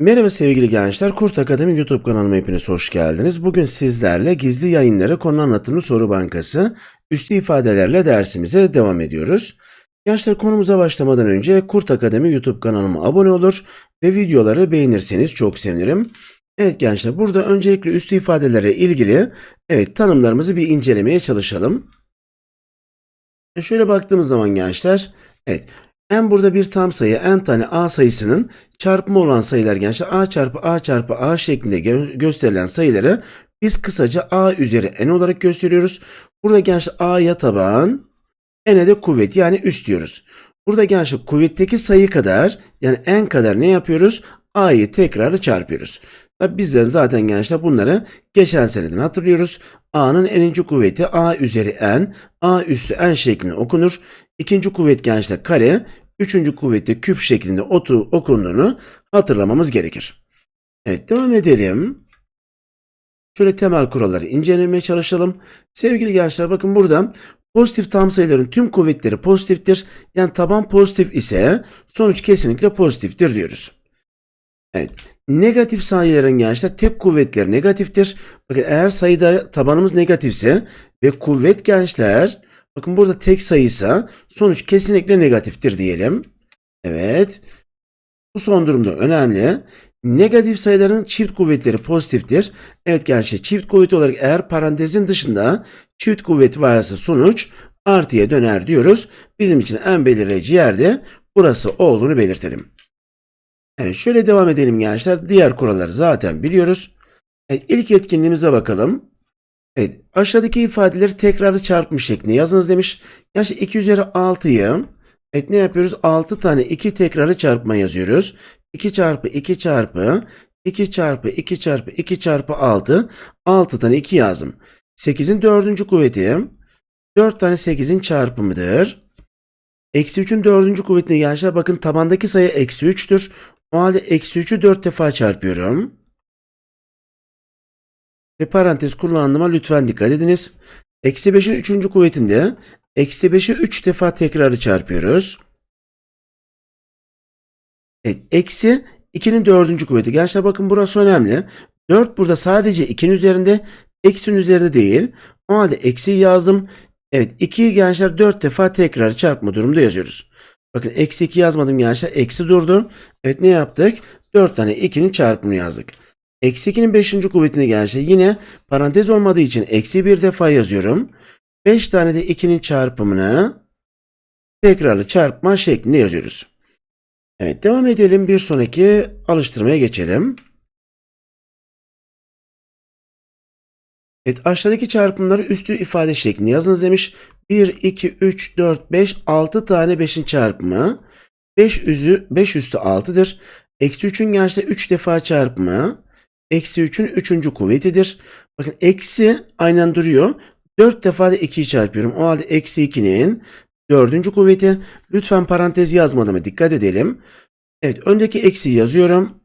Merhaba sevgili gençler, Kurt Akademi YouTube kanalıma hepiniz hoş geldiniz. Bugün sizlerle gizli yayınlara konu anlatımlı soru bankası üstü ifadelerle dersimize devam ediyoruz. Gençler konumuza başlamadan önce Kurt Akademi YouTube kanalıma abone olur ve videoları beğenirseniz çok sevinirim. Evet gençler burada öncelikle üstü ifadelere ilgili evet tanımlarımızı bir incelemeye çalışalım. E, Şöyle baktığımız zaman gençler evet en burada bir tam sayı en tane a sayısının çarpımı olan sayılar gençler a çarpı a çarpı a şeklinde gö- gösterilen sayıları biz kısaca a üzeri n olarak gösteriyoruz. Burada gençler a'ya taban n'e de kuvvet yani üst diyoruz. Burada gençler kuvvetteki sayı kadar yani n kadar ne yapıyoruz? A'yı tekrarı çarpıyoruz. Bizden zaten gençler bunları geçen seneden hatırlıyoruz. a'nın n'inci kuvveti a üzeri n, a üstü n şeklinde okunur. İkinci kuvvet gençler kare, üçüncü kuvveti küp şeklinde otu, okunduğunu hatırlamamız gerekir. Evet devam edelim. Şöyle temel kuralları incelemeye çalışalım. Sevgili gençler bakın burada pozitif tam sayıların tüm kuvvetleri pozitiftir. Yani taban pozitif ise sonuç kesinlikle pozitiftir diyoruz. Evet. Negatif sayıların gençler tek kuvvetleri negatiftir. Bakın eğer sayıda tabanımız negatifse ve kuvvet gençler bakın burada tek sayıysa sonuç kesinlikle negatiftir diyelim. Evet. Bu son durumda önemli. Negatif sayıların çift kuvvetleri pozitiftir. Evet gençler çift kuvvet olarak eğer parantezin dışında çift kuvvet varsa sonuç artıya döner diyoruz. Bizim için en belirleyici yerde burası olduğunu belirtelim. Evet şöyle devam edelim gençler. Diğer kuralları zaten biliyoruz. Evet, ilk etkinliğimize bakalım. Evet aşağıdaki ifadeleri tekrarlı çarpmış şeklinde yazınız demiş. Gençler 2 üzeri 6'yı evet ne yapıyoruz? 6 tane 2 tekrarlı çarpma yazıyoruz. 2 çarpı 2 çarpı 2 çarpı 2 çarpı 2 çarpı 6 6 tane 2 yazdım. 8'in 4. kuvveti 4 tane 8'in çarpımıdır. Eksi 3'ün 4. kuvvetine gençler bakın tabandaki sayı eksi 3'tür. O halde eksi 3'ü 4 defa çarpıyorum. Ve parantez kullandığıma lütfen dikkat ediniz. Eksi 5'in 3. kuvvetinde eksi 5'i 3 defa tekrarı çarpıyoruz. Evet, eksi 2'nin 4. kuvveti. Gençler bakın burası önemli. 4 burada sadece 2'nin üzerinde, eksinin üzerinde değil. O halde eksi yazdım. Evet 2'yi gençler 4 defa tekrar çarpma durumda yazıyoruz. Bakın eksi 2 yazmadım gençler. Eksi durdu. Evet ne yaptık? 4 tane 2'nin çarpımını yazdık. Eksi 2'nin 5. kuvvetini gençler yine parantez olmadığı için eksi bir defa yazıyorum. 5 tane de 2'nin çarpımını tekrarlı çarpma şeklinde yazıyoruz. Evet devam edelim. Bir sonraki alıştırmaya geçelim. Evet aşağıdaki çarpımları üstü ifade şeklinde yazınız demiş. 1, 2, 3, 4, 5, 6 tane 5'in çarpımı. 5 üzü 5 üstü 6'dır. Eksi 3'ün gençler 3 defa çarpımı. Eksi 3'ün 3. kuvvetidir. Bakın eksi aynen duruyor. 4 defa da 2'yi çarpıyorum. O halde eksi 2'nin 4. kuvveti. Lütfen parantez yazmadığıma dikkat edelim. Evet öndeki eksiyi yazıyorum.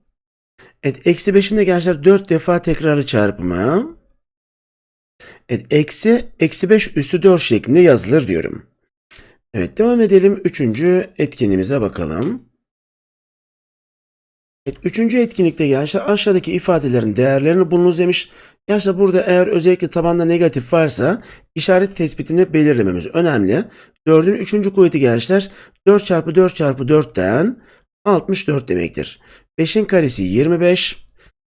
Evet eksi 5'in de gençler 4 defa tekrarı çarpımı. Evet eksi eksi 5 üstü 4 şeklinde yazılır diyorum. Evet devam edelim. Üçüncü etkinliğimize bakalım. Evet, üçüncü etkinlikte gençler aşağıdaki ifadelerin değerlerini bulunuz demiş. Gençler burada eğer özellikle tabanda negatif varsa işaret tespitini belirlememiz önemli. 4'ün üçüncü kuvveti gençler 4 çarpı 4 çarpı 4'ten 64 demektir. 5'in karesi 25.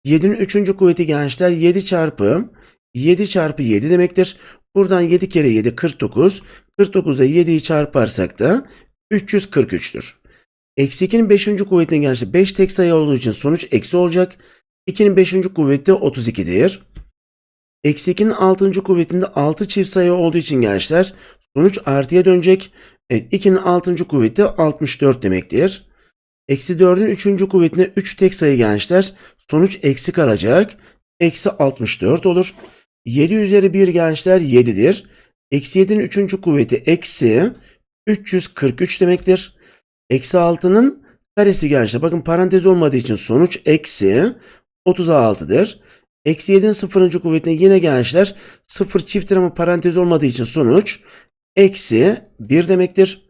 7'nin üçüncü kuvveti gençler 7 çarpı 7 çarpı 7 demektir. Buradan 7 kere 7 49. 49'da 7'yi çarparsak da 343'tür. Eksi 2'nin 5. kuvvetine gençler 5 tek sayı olduğu için sonuç eksi olacak. 2'nin 5. kuvveti 32'dir. Eksi 2'nin 6. kuvvetinde 6 çift sayı olduğu için gençler sonuç artıya dönecek. Evet 2'nin 6. kuvveti 64 demektir. Eksi 4'ün 3. kuvvetine 3 tek sayı gençler sonuç eksi kalacak. Eksi 64 olur. 7 üzeri 1 gençler 7'dir. Eksi 7'nin 3. kuvveti eksi 343 demektir. Eksi 6'nın karesi gençler. Bakın parantez olmadığı için sonuç eksi 36'dır. Eksi 7'nin 0. kuvvetine yine gençler 0 çifttir ama parantez olmadığı için sonuç eksi 1 demektir.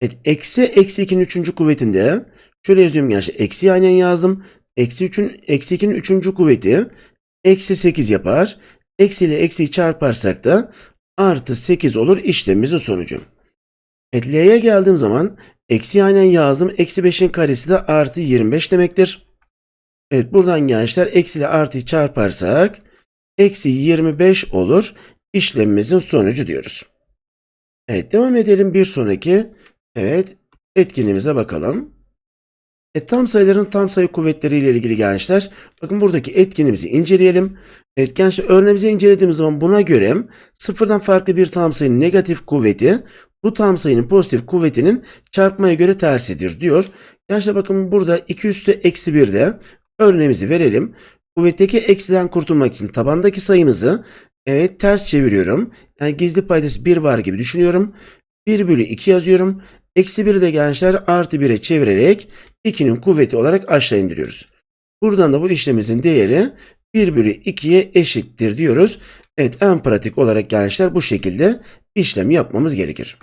Evet, eksi eksi 2'nin 3. kuvvetinde şöyle yazıyorum gençler. Eksi aynen yazdım. Eksi 3'ün, eksi 2'nin 3. kuvveti eksi 8 yapar. Eksi eksiyi çarparsak da artı 8 olur işlemimizin sonucu. Evet L'ye geldiğim zaman eksi aynen yazdım. Eksi 5'in karesi de artı 25 demektir. Evet buradan gençler eksi ile artıyı çarparsak eksi 25 olur. İşlemimizin sonucu diyoruz. Evet devam edelim bir sonraki. Evet etkinliğimize bakalım. E, tam sayıların tam sayı kuvvetleri ile ilgili gençler. Bakın buradaki etkinimizi inceleyelim. Evet gençler örneğimizi incelediğimiz zaman buna göre sıfırdan farklı bir tam sayının negatif kuvveti bu tam sayının pozitif kuvvetinin çarpmaya göre tersidir diyor. Gençler bakın burada 2 üstü eksi 1'de örneğimizi verelim. Kuvvetteki eksiden kurtulmak için tabandaki sayımızı evet ters çeviriyorum. Yani gizli paydası 1 var gibi düşünüyorum. 1 bölü 2 yazıyorum. Eksi 1'i de gençler artı 1'e çevirerek 2'nin kuvveti olarak aşağı indiriyoruz. Buradan da bu işlemimizin değeri 1 bölü 2'ye eşittir diyoruz. Evet en pratik olarak gençler bu şekilde işlem yapmamız gerekir.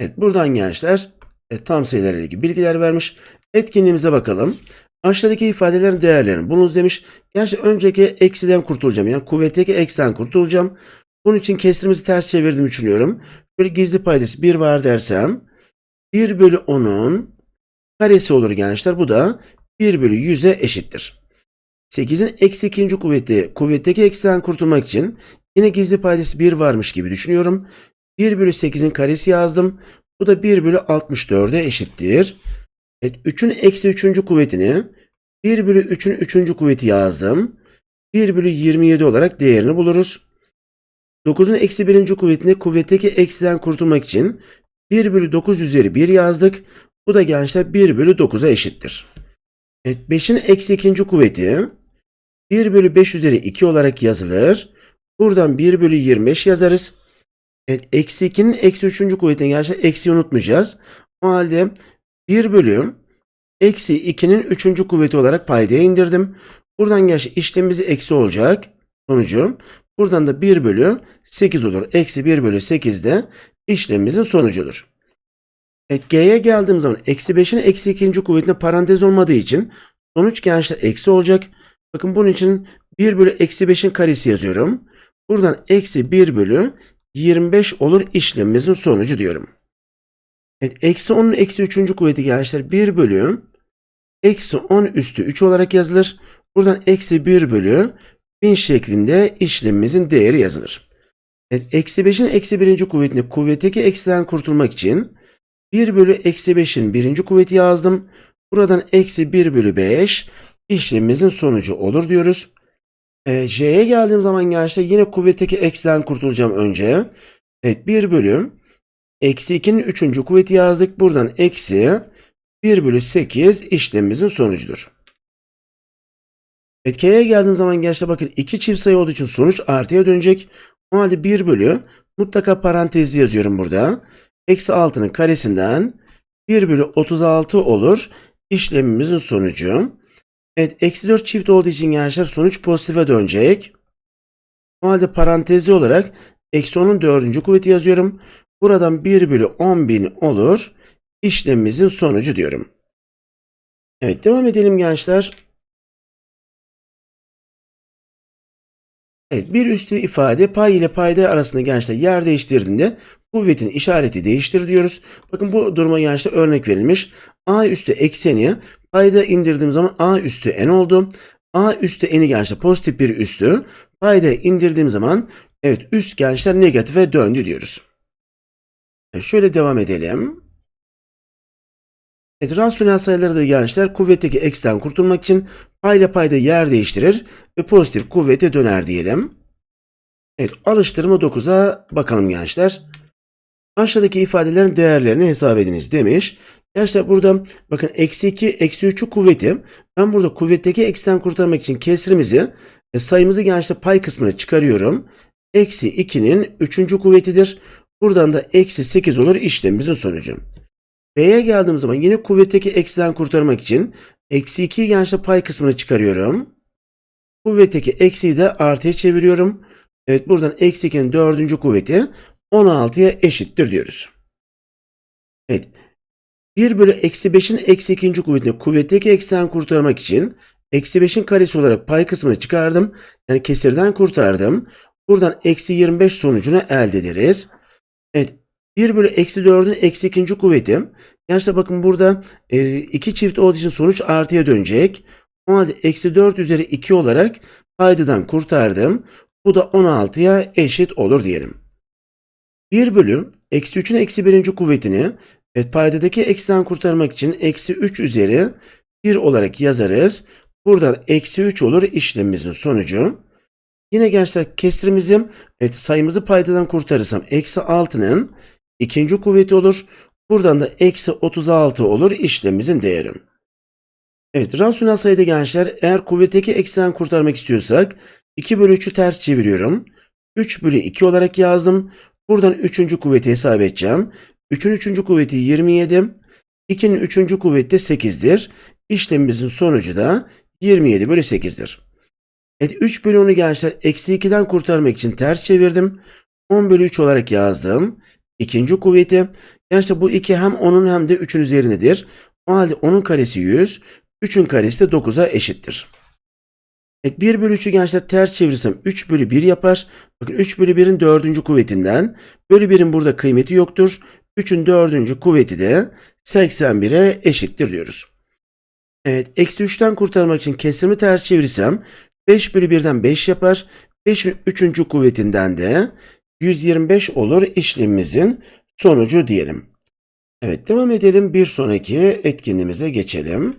Evet buradan gençler e, tam sayılarla ilgili bilgiler vermiş. Etkinliğimize bakalım. Aşağıdaki ifadelerin değerlerini bulunuz demiş. Gerçi önceki eksiden kurtulacağım. Yani kuvvetteki eksiden kurtulacağım. Bunun için kesrimizi ters çevirdim düşünüyorum. Böyle gizli paydası 1 var dersem 1 bölü 10'un karesi olur gençler. Bu da 1 bölü 100'e eşittir. 8'in eksi ikinci kuvveti kuvvetteki eksiden kurtulmak için yine gizli paydası 1 varmış gibi düşünüyorum. 1 bölü 8'in karesi yazdım. Bu da 1 bölü 64'e eşittir. Evet, 3'ün eksi 3. kuvvetini 1 bölü 3'ün 3. kuvveti yazdım. 1 bölü 27 olarak değerini buluruz. 9'un eksi 1. kuvvetini kuvvetteki eksiden kurtulmak için 1 bölü 9 üzeri 1 yazdık. Bu da gençler 1 bölü 9'a eşittir. Evet 5'in eksi 2. kuvveti 1 bölü 5 üzeri 2 olarak yazılır. Buradan 1 bölü 25 yazarız. Evet eksi 2'nin eksi 3. kuvvetini gençler eksi unutmayacağız. O halde 1 bölü eksi 2'nin 3. kuvveti olarak paydaya indirdim. Buradan gençler işlemimiz eksi olacak. Sonucu buradan da 1 bölü 8 olur. Eksi 1 bölü 8 de işlemimizin sonucudur. Evet G'ye geldiğim zaman eksi 5'in eksi 2. kuvvetine parantez olmadığı için sonuç gençler eksi olacak. Bakın bunun için 1 bölü eksi 5'in karesi yazıyorum. Buradan eksi 1 bölü 25 olur işlemimizin sonucu diyorum. Evet eksi 10'un eksi 3. kuvveti gençler 1 bölü eksi 10 üstü 3 olarak yazılır. Buradan eksi 1 bölü 1000 şeklinde işlemimizin değeri yazılır. Evet eksi 5'in eksi 1. kuvvetini kuvvetteki eksiden kurtulmak için 1 bölü eksi 5'in 1. kuvveti yazdım. Buradan eksi 1 bölü 5 işlemimizin sonucu olur diyoruz. E, J'ye geldiğim zaman gençler yine kuvvetteki eksiden kurtulacağım önce. Evet 1 bölü eksi 2'nin 3. kuvveti yazdık. Buradan eksi 1 bölü 8 işlemimizin sonucudur. Evet K'ye geldiğim zaman gençler bakın iki çift sayı olduğu için sonuç artıya dönecek. O halde 1 bölü mutlaka parantezi yazıyorum burada. Eksi 6'nın karesinden 1 bölü 36 olur. İşlemimizin sonucu. Evet eksi 4 çift olduğu için gençler sonuç pozitife dönecek. O halde parantezli olarak eksi 10'un 4. kuvveti yazıyorum. Buradan 1 bölü 10.000 olur. İşlemimizin sonucu diyorum. Evet devam edelim gençler. Evet bir üstü ifade pay ile payda arasında gençler yer değiştirdiğinde kuvvetin işareti değiştir diyoruz. Bakın bu duruma gençler örnek verilmiş. A üstü ekseni payda indirdiğim zaman A üstü n oldu. A üstü n'i gençler pozitif bir üstü. Payda indirdiğim zaman evet üst gençler negatife döndü diyoruz. Şöyle devam edelim. Evet, rasyonel sayıları da gençler kuvvetteki x'ten kurtulmak için payla payda yer değiştirir ve pozitif kuvvete döner diyelim. Evet alıştırma 9'a bakalım gençler. Aşağıdaki ifadelerin değerlerini hesap ediniz demiş. Gençler burada bakın eksi 2, eksi 3'ü kuvveti. Ben burada kuvvetteki x'ten kurtarmak için kesrimizi e, sayımızı gençler pay kısmına çıkarıyorum. Eksi 2'nin 3. kuvvetidir. Buradan da eksi 8 olur işlemimizin sonucu. B'ye geldiğim zaman yine kuvvetteki eksiden kurtarmak için eksi 2'yi gençler pay kısmına çıkarıyorum. Kuvvetteki eksiyi de artıya çeviriyorum. Evet buradan eksi 2'nin dördüncü kuvveti 16'ya eşittir diyoruz. Evet. 1 bölü eksi 5'in eksi ikinci kuvvetini kuvvetteki eksiden kurtarmak için eksi 5'in karesi olarak pay kısmını çıkardım. Yani kesirden kurtardım. Buradan eksi 25 sonucunu elde ederiz. Evet 1 bölü eksi 4'ün eksi ikinci kuvveti. Gençler bakın burada e, iki çift olduğu için sonuç artıya dönecek. O halde eksi 4 üzeri 2 olarak paydadan kurtardım. Bu da 16'ya eşit olur diyelim. 1 bölü eksi 3'ün eksi 1. kuvvetini evet, paydadaki eksiden kurtarmak için eksi 3 üzeri 1 olarak yazarız. Buradan eksi 3 olur işlemimizin sonucu. Yine gençler kesrimizi evet, sayımızı paydadan kurtarırsam eksi 6'nın ikinci kuvveti olur. Buradan da eksi 36 olur işlemimizin değeri. Evet rasyonel sayıda gençler eğer kuvvetteki eksiden kurtarmak istiyorsak 2 bölü 3'ü ters çeviriyorum. 3 bölü 2 olarak yazdım. Buradan 3. kuvveti hesap edeceğim. 3'ün 3. kuvveti 27. 2'nin 3. kuvveti de 8'dir. İşlemimizin sonucu da 27 bölü 8'dir. Evet 3 bölü 10'u gençler eksi 2'den kurtarmak için ters çevirdim. 10 bölü 3 olarak yazdım. İkinci kuvveti. Gençler bu 2 hem 10'un hem de 3'ün üzerindedir. O halde 10'un karesi 100. 3'ün karesi de 9'a eşittir. Evet 1 bölü 3'ü gençler ters çevirirsem 3 bölü 1 yapar. Bakın 3 bölü 1'in 4. kuvvetinden. Bölü 1'in burada kıymeti yoktur. 3'ün 4. kuvveti de 81'e eşittir diyoruz. Evet eksi 3'ten kurtarmak için kesrimi ters çevirirsem 5 bölü 1'den 5 yapar. 5'in 3. kuvvetinden de 125 olur işlemimizin sonucu diyelim. Evet devam edelim bir sonraki etkinliğimize geçelim.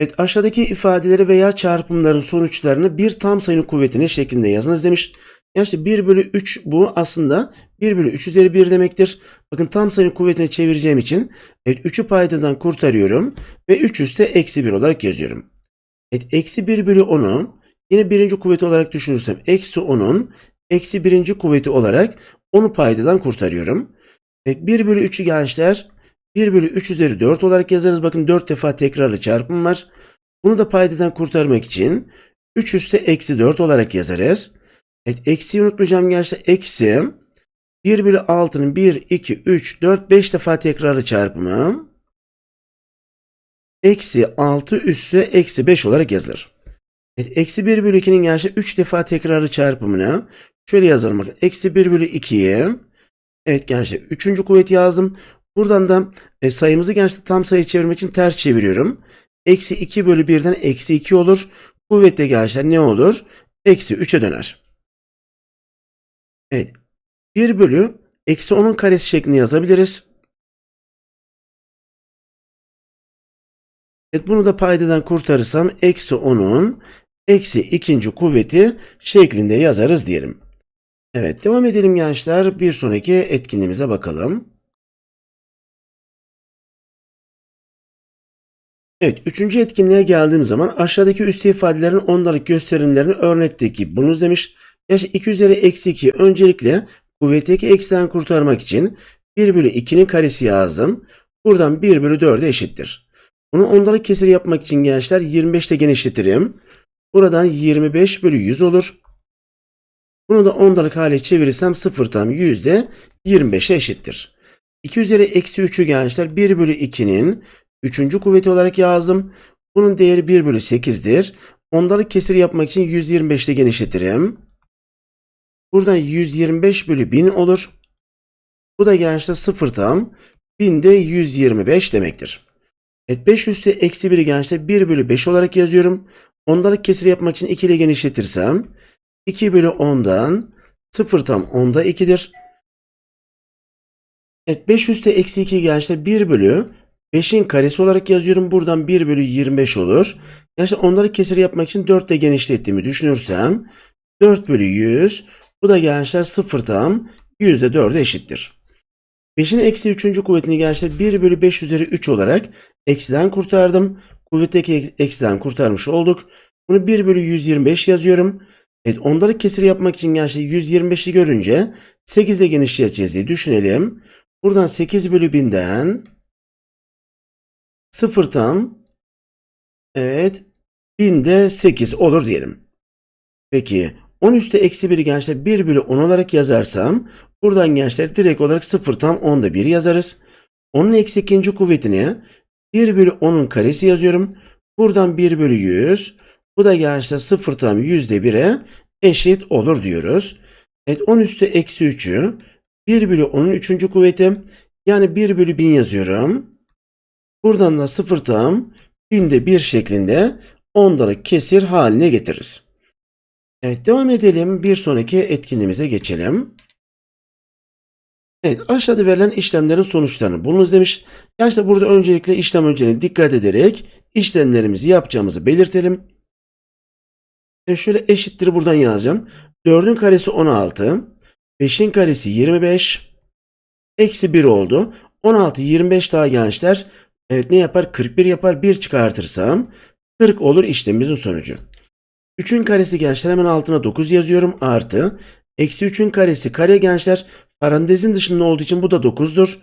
Evet aşağıdaki ifadeleri veya çarpımların sonuçlarını bir tam sayının kuvvetine şeklinde yazınız demiş. Yani işte 1 bölü 3 bu aslında 1 bölü 3 üzeri 1 demektir. Bakın tam sayının kuvvetine çevireceğim için evet 3'ü paydadan kurtarıyorum ve 3 üstte eksi 1 olarak yazıyorum. Evet eksi 1 bölü 10'u yine birinci kuvveti olarak düşünürsem eksi 10'un eksi birinci kuvveti olarak 10'u paydadan kurtarıyorum. Evet 1 bölü 3'ü gençler 1 bölü 3 üzeri 4 olarak yazarız. Bakın 4 defa tekrarlı çarpım var. Bunu da paydadan kurtarmak için 3 üstü eksi 4 olarak yazarız. Evet eksiyi unutmayacağım gençler. Eksi 1 bölü 6'nın 1, 2, 3, 4, 5 defa tekrarlı çarpımı. Eksi 6 üssü eksi 5 olarak yazılır. Evet, eksi 1 bölü 2'nin gençler 3 defa tekrarlı çarpımını şöyle yazalım bakın. Eksi 1 bölü 2'yi Evet gençler 3. kuvvet yazdım. Buradan da e, sayımızı gençler tam sayı çevirmek için ters çeviriyorum. Eksi 2 bölü 1'den eksi 2 olur. Kuvvetle gençler ne olur? Eksi 3'e döner. Evet. 1 bölü eksi 10'un karesi şeklinde yazabiliriz. Evet bunu da paydadan kurtarırsam eksi 10'un eksi ikinci kuvveti şeklinde yazarız diyelim. Evet devam edelim gençler. Bir sonraki etkinliğimize bakalım. Evet, üçüncü etkinliğe geldiğim zaman aşağıdaki üstü ifadelerin ondalık gösterimlerini örnekteki bunu demiş. Yaş 2 üzeri eksi 2 öncelikle kuvvetteki eksiden kurtarmak için 1 bölü 2'nin karesi yazdım. Buradan 1 bölü 4'e eşittir. Bunu ondalık kesir yapmak için gençler 25 ile genişletirim. Buradan 25 bölü 100 olur. Bunu da ondalık hale çevirirsem 0 tam yüzde 25'e eşittir. 2 üzeri eksi 3'ü gençler 1 bölü 2'nin Üçüncü kuvveti olarak yazdım. Bunun değeri 1 bölü 8'dir. Ondalık kesir yapmak için 125 ile genişletirim. Buradan 125 bölü 1000 olur. Bu da gençler 0 tam. 1000 de 125 demektir. Evet 5 üstü eksi 1'i gençler 1 bölü 5 olarak yazıyorum. Ondalık kesir yapmak için 2 ile genişletirsem 2 bölü 10'dan 0 tam 10'da 2'dir. Evet 5 üstü eksi 2 gençler 1 bölü 5'in karesi olarak yazıyorum. Buradan 1 bölü 25 olur. Yani onları kesir yapmak için 4 ile genişlettiğimi düşünürsem 4 bölü 100 bu da gençler 0 tam yüzde 4'e eşittir. 5'in eksi 3. kuvvetini gençler 1 bölü 5 üzeri 3 olarak eksiden kurtardım. Kuvvetteki eksiden kurtarmış olduk. Bunu 1 bölü 125 yazıyorum. Evet onları kesir yapmak için gençler 125'i görünce 8 ile genişleteceğiz diye düşünelim. Buradan 8 bölü 1000'den 0 tam evet binde 8 olur diyelim. Peki 10 üstü eksi 1'i gençler 1 bölü 10 olarak yazarsam Buradan gençler direkt olarak 0 tam 10'da 1 yazarız. Onun eksi ikinci kuvvetini 1 bölü 10'un karesi yazıyorum. Buradan 1 bölü 100. Bu da gençler 0 tam yüzde 1'e eşit olur diyoruz. Evet 10 üstü eksi 3'ü 1 bölü 10'un 3. kuvveti yani 1 bölü 1000 yazıyorum. Buradan da 0 tam binde 1 şeklinde ondalık kesir haline getiririz. Evet devam edelim. Bir sonraki etkinliğimize geçelim. Evet aşağıda verilen işlemlerin sonuçlarını bulunuz demiş. Gençler burada öncelikle işlem önceliğine dikkat ederek işlemlerimizi yapacağımızı belirtelim. E şöyle eşittir buradan yazacağım. 4'ün karesi 16. 5'in karesi 25. Eksi 1 oldu. 16, 25 daha gençler. Evet ne yapar? 41 yapar. 1 çıkartırsam 40 olur işlemimizin sonucu. 3'ün karesi gençler hemen altına 9 yazıyorum. Artı. Eksi 3'ün karesi kare gençler. Parantezin dışında olduğu için bu da 9'dur.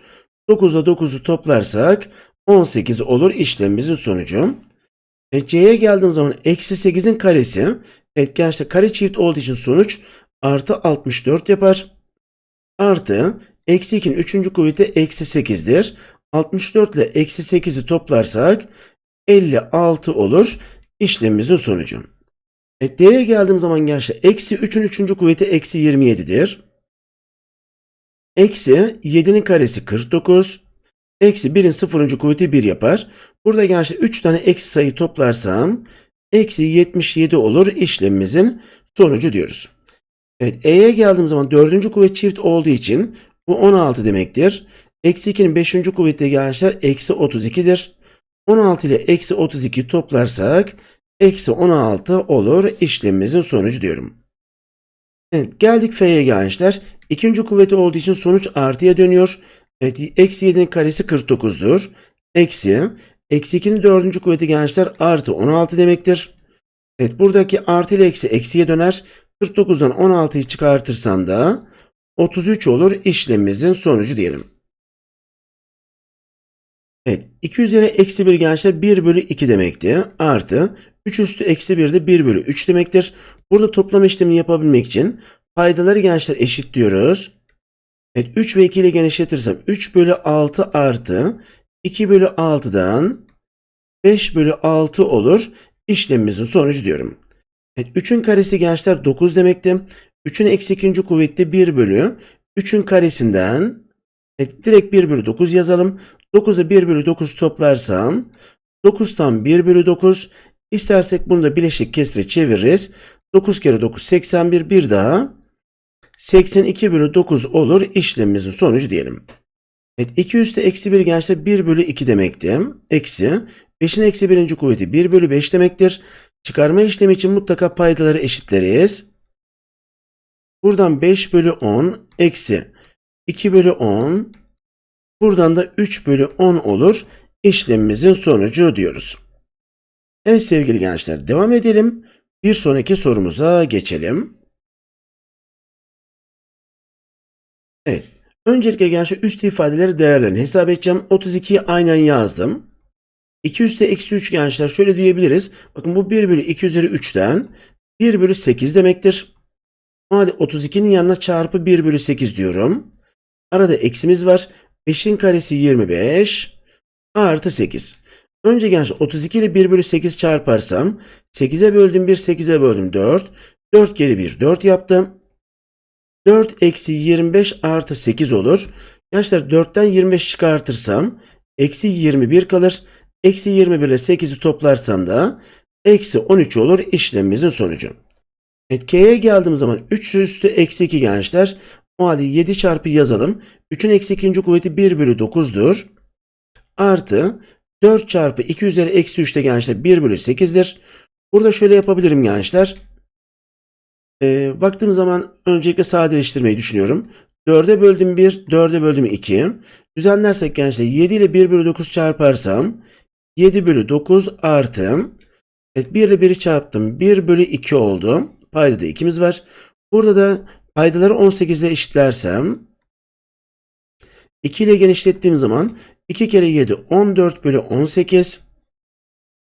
9'da 9'u toplarsak 18 olur işlemimizin sonucu. E, C'ye geldiğim zaman eksi 8'in karesi. Evet gençler kare çift olduğu için sonuç artı 64 yapar. Artı eksi 2'nin 3. kuvveti eksi 8'dir. 64 ile eksi 8'i toplarsak 56 olur işlemimizin sonucu. E, D'ye geldiğim zaman gençler eksi 3'ün 3. kuvveti eksi 27'dir. Eksi 7'nin karesi 49. Eksi 1'in 0. kuvveti 1 yapar. Burada gençler 3 tane eksi sayı toplarsam eksi 77 olur işlemimizin sonucu diyoruz. Evet E'ye geldiğim zaman 4. kuvvet çift olduğu için bu 16 demektir. Eksi 2'nin 5. kuvveti gençler eksi 32'dir. 16 ile eksi 32 toplarsak eksi 16 olur işlemimizin sonucu diyorum. Evet geldik F'ye gençler. İkinci kuvveti olduğu için sonuç artıya dönüyor. Evet, eksi 7'nin karesi 49'dur. Eksi, eksi 2'nin dördüncü kuvveti gençler artı 16 demektir. Evet buradaki artı ile eksi eksiye döner. 49'dan 16'yı çıkartırsam da 33 olur işlemimizin sonucu diyelim. Evet 2 üzeri eksi 1 gençler 1 bölü 2 demekti. Artı 3 üstü eksi 1 de 1 bölü 3 demektir. Burada toplam işlemini yapabilmek için paydaları gençler eşitliyoruz. Evet 3 ve 2 ile genişletirsem 3 bölü 6 artı 2 bölü 6'dan 5 bölü 6 olur. İşlemimizin sonucu diyorum. Evet 3'ün karesi gençler 9 demekti. 3'ün eksi 2. kuvveti 1 bölü 3'ün karesinden evet, direkt 1 bölü 9 yazalım. 9'a 1 bölü 9 toplarsam 9'tan 1 bölü 9 istersek bunu da bileşik kesire çeviririz. 9 kere 9 81 bir daha 82 bölü 9 olur işlemimizin sonucu diyelim. Evet 2 üstü eksi 1 gençler 1 bölü 2 demekti. Eksi 5'in eksi 1. kuvveti 1 bölü 5 demektir. Çıkarma işlemi için mutlaka paydaları eşitleriz. Buradan 5 bölü 10 eksi 2 bölü 10 buradan da 3 bölü 10 olur işlemimizin sonucu diyoruz. Evet sevgili gençler devam edelim. Bir sonraki sorumuza geçelim. Evet. Öncelikle gençler üst ifadeleri değerlerini hesap edeceğim. 32'yi aynen yazdım. 2 üstü eksi 3 gençler şöyle diyebiliriz. Bakın bu 1 bölü 2 üzeri 3'ten 1 bölü 8 demektir. Hadi 32'nin yanına çarpı 1 bölü 8 diyorum. Arada eksimiz var. 5'in karesi 25 artı 8. Önce gençler 32 ile 1 bölü 8 çarparsam 8'e böldüm 1 8'e böldüm 4. 4 geri 1 4 yaptım. 4 eksi 25 artı 8 olur. Gençler 4'ten 25 çıkartırsam eksi 21 kalır. Eksi 21 ile 8'i toplarsam da eksi 13 olur işlemimizin sonucu. Evet K'ye geldiğim zaman 3 üstü eksi 2 gençler. Halde 7 çarpı yazalım. 3'ün eksi 2. kuvveti 1 bölü 9'dur. Artı 4 çarpı 2 üzeri eksi 3 de gençler 1 bölü 8'dir. Burada şöyle yapabilirim gençler. Ee, baktığım zaman öncelikle sadeleştirmeyi düşünüyorum. 4'e böldüm 1, 4'e böldüm 2. Düzenlersek gençler 7 ile 1 bölü 9 çarparsam 7 bölü 9 artı evet, 1 ile 1'i çarptım. 1 bölü 2 oldu. Payda da 2'miz var. Burada da paydaları 18 ile eşitlersem 2 ile genişlettiğim zaman 2 kere 7 14 bölü 18.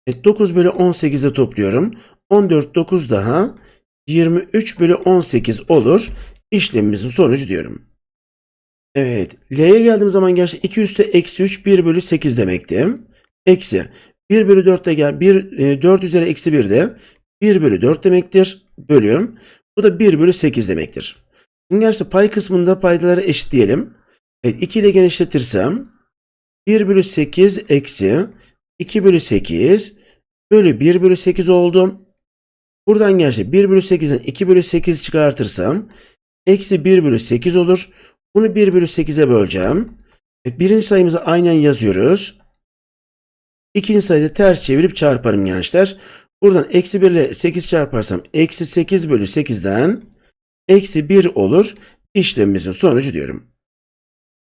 Evet, 9 bölü 18'e topluyorum. 14 9 daha 23 bölü 18 olur. İşlemimizin sonucu diyorum. Evet. L'ye geldiğim zaman gençler 2 üstü eksi 3 1 bölü 8 demekti. Eksi 1 bölü 4 de gel 1, e, 4 üzeri eksi 1 de 1 bölü 4 demektir. Bölüm. Bu da 1 bölü 8 demektir. Şimdi gençler pay kısmında paydaları eşitleyelim. Evet 2 ile genişletirsem 1 bölü 8 eksi 2 bölü 8 bölü 1 bölü 8 oldu. Buradan gençler 1 bölü 8'den 2 bölü 8 çıkartırsam eksi 1 bölü 8 olur. Bunu 1 bölü 8'e böleceğim. Evet, birinci sayımızı aynen yazıyoruz. İkinci sayıda ters çevirip çarparım gençler. Buradan eksi 1 ile 8 çarparsam eksi 8 bölü 8'den eksi 1 olur. İşlemimizin sonucu diyorum.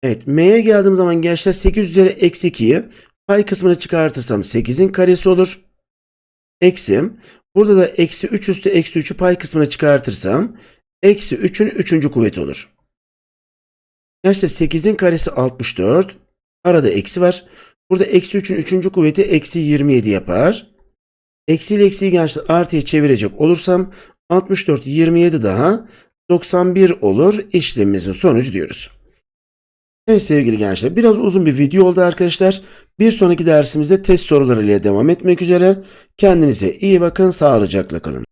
Evet m'ye geldiğim zaman gençler 8 üzeri eksi 2'yi pay kısmını çıkartırsam 8'in karesi olur. Eksi. Burada da eksi 3 üstü eksi 3'ü pay kısmına çıkartırsam eksi 3'ün 3. kuvveti olur. Gençler 8'in karesi 64. Arada eksi var. Burada eksi 3'ün 3. kuvveti eksi 27 yapar. Eksi ile eksiyi gençler artıya çevirecek olursam 64 27 daha 91 olur. İşlemimizin sonucu diyoruz. Evet sevgili gençler biraz uzun bir video oldu arkadaşlar. Bir sonraki dersimizde test sorularıyla devam etmek üzere. Kendinize iyi bakın sağlıcakla kalın.